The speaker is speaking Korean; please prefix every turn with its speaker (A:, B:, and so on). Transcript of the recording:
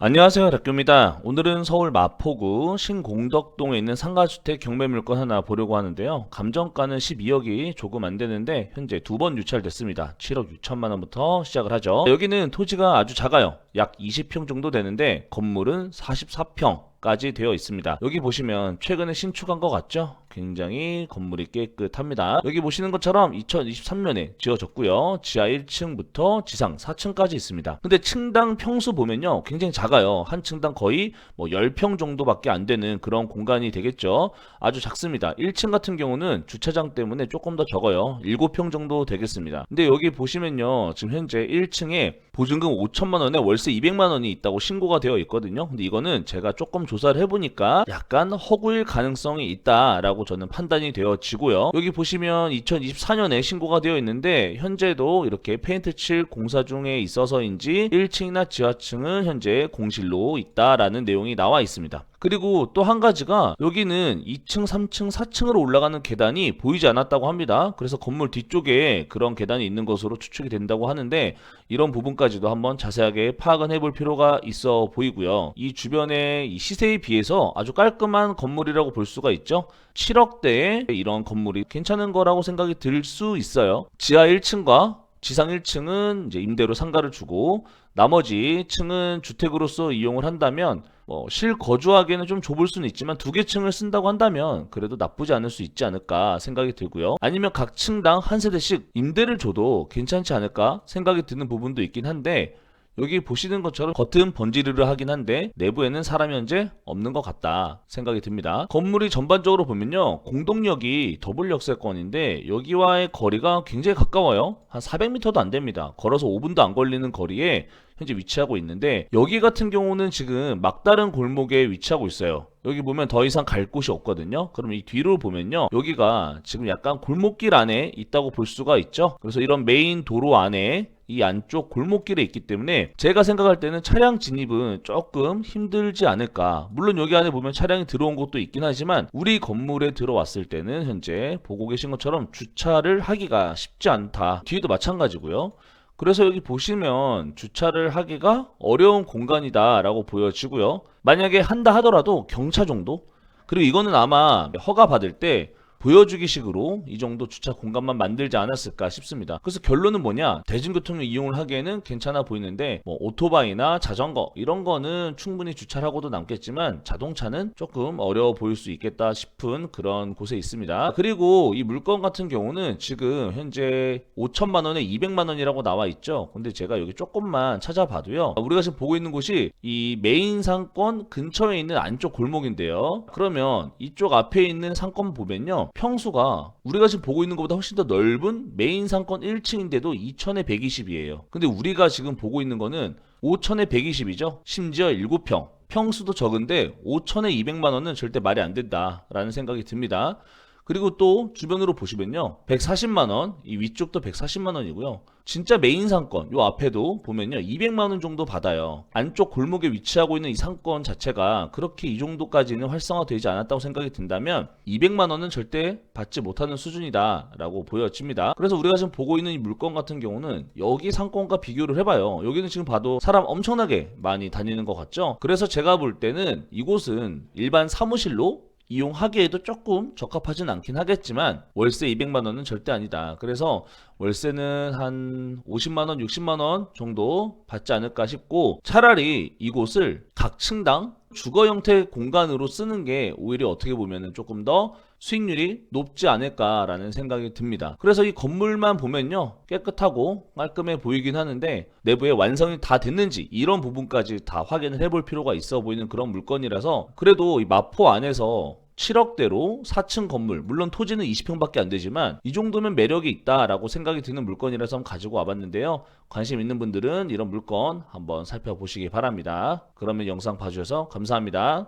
A: 안녕하세요 락규입니다. 오늘은 서울 마포구 신공덕동에 있는 상가주택 경매물건 하나 보려고 하는데요. 감정가는 12억이 조금 안 되는데 현재 두 번 유찰됐습니다. 7억 6천만 원부터 시작을 하죠. 여기는 토지가 아주 작아요. 약 20평 정도 되는데 건물은 44평 까지 되어 있습니다. 여기 보시면 최근에 신축한 것 같죠? 굉장히 건물이 깨끗합니다. 여기 보시는 것처럼 2023년에 지어졌고요. 지하 1층부터 지상 4층까지 있습니다. 근데 층당 평수 보면요. 굉장히 작아요. 한 층당 거의 뭐 10평 정도밖에 안 되는 그런 공간이 되겠죠. 아주 작습니다. 1층 같은 경우는 주차장 때문에 조금 더 적어요. 7평 정도 되겠습니다. 근데 여기 보시면요. 지금 현재 1층에 보증금 5천만 원에 월세 200만 원이 있다고 신고가 되어 있거든요. 근데 이거는 제가 조금 조사를 해보니까 약간 허구일 가능성이 있다라고 저는 판단이 되어지고요. 여기 보시면 2024년에 신고가 되어 있는데 현재도 이렇게 페인트 칠 공사 중에 있어서인지 1층이나 지하층은 현재 공실로 있다라는 내용이 나와 있습니다. 그리고 또 한 가지가 여기는 2층, 3층, 4층으로 올라가는 계단이 보이지 않았다고 합니다. 그래서 건물 뒤쪽에 그런 계단이 있는 것으로 추측이 된다고 하는데 이런 부분까지도 한번 자세하게 파악은 해볼 필요가 있어 보이고요. 이 주변의 이 시세에 비해서 아주 깔끔한 건물이라고 볼 수가 있죠. 7억대에 이런 건물이 괜찮은 거라고 생각이 들 수 있어요. 지하 1층과 지상 1층은 이제 임대로 상가를 주고 나머지 층은 주택으로서 이용을 한다면 뭐 실거주하기에는 좀 좁을 수는 있지만 두 개 층을 쓴다고 한다면 그래도 나쁘지 않을 수 있지 않을까 생각이 들고요. 아니면 각 층당 한 세대씩 임대를 줘도 괜찮지 않을까 생각이 드는 부분도 있긴 한데 여기 보시는 것처럼 겉은 번지르르 하긴 한데 내부에는 사람이 현재 없는 것 같다 생각이 듭니다. 건물이 전반적으로 보면요 공동역이 더블 역세권인데 여기와의 거리가 굉장히 가까워요. 한 400m도 안 됩니다. 걸어서 5분도 안 걸리는 거리에 현재 위치하고 있는데 여기 같은 경우는 지금 막다른 골목에 위치하고 있어요. 여기 보면 더 이상 갈 곳이 없거든요. 그럼 이 뒤로 보면요. 여기가 지금 약간 골목길 안에 있다고 볼 수가 있죠. 그래서 이런 메인 도로 안에 이 안쪽 골목길에 있기 때문에 제가 생각할 때는 차량 진입은 조금 힘들지 않을까. 물론 여기 안에 보면 차량이 들어온 곳도 있긴 하지만 우리 건물에 들어왔을 때는 현재 보고 계신 것처럼 주차를 하기가 쉽지 않다. 뒤에도 마찬가지고요. 그래서 여기 보시면 주차를 하기가 어려운 공간이다 라고 보여지고요. 만약에 한다 하더라도 경차 정도? 그리고 이거는 아마 허가 받을 때 보여주기식으로 이 정도 주차 공간만 만들지 않았을까 싶습니다. 그래서 결론은 뭐냐? 대중교통을 이용을 하기에는 괜찮아 보이는데 뭐 오토바이나 자전거 이런 거는 충분히 주차를 하고도 남겠지만 자동차는 조금 어려워 보일 수 있겠다 싶은 그런 곳에 있습니다. 그리고 이 물건 같은 경우는 지금 현재 5천만 원에 200만 원이라고 나와 있죠. 근데 제가 여기 조금만 찾아봐도요. 우리가 지금 보고 있는 곳이 이 메인 상권 근처에 있는 안쪽 골목인데요. 그러면 이쪽 앞에 있는 상권 보면요. 평수가 우리가 지금 보고 있는 것보다 훨씬 더 넓은 메인 상권 1층인데도 2천에 120이에요. 근데 우리가 지금 보고 있는 거는 5천에 120이죠. 심지어 7평. 평수도 적은데 5천에 200만 원은 절대 말이 안 된다라는 생각이 듭니다. 그리고 또 주변으로 보시면요. 140만 원, 이 위쪽도 140만 원이고요. 진짜 메인 상권, 요 앞에도 보면요. 200만 원 정도 받아요. 안쪽 골목에 위치하고 있는 이 상권 자체가 그렇게 이 정도까지는 활성화되지 않았다고 생각이 든다면 200만 원은 절대 받지 못하는 수준이다라고 보여집니다. 그래서 우리가 지금 보고 있는 이 물건 같은 경우는 여기 상권과 비교를 해봐요. 여기는 지금 봐도 사람 엄청나게 많이 다니는 것 같죠? 그래서 제가 볼 때는 이곳은 일반 사무실로 이용하기에도 조금 적합하진 않긴 하겠지만 월세 200만 원은 절대 아니다. 그래서 월세는 한 50만 원, 60만 원 정도 받지 않을까 싶고 차라리 이곳을 각 층당 주거 형태 공간으로 쓰는 게 오히려 어떻게 보면은 조금 더 수익률이 높지 않을까라는 생각이 듭니다. 그래서 이 건물만 보면요. 깨끗하고 깔끔해 보이긴 하는데 내부에 완성이 다 됐는지 이런 부분까지 다 확인을 해볼 필요가 있어 보이는 그런 물건이라서 그래도 이 마포 안에서 7억대로 4층 건물, 물론 토지는 20평밖에 안 되지만 이 정도면 매력이 있다라고 생각이 드는 물건이라서 가지고 와봤는데요. 관심 있는 분들은 이런 물건 한번 살펴보시기 바랍니다. 그러면 영상 봐주셔서 감사합니다.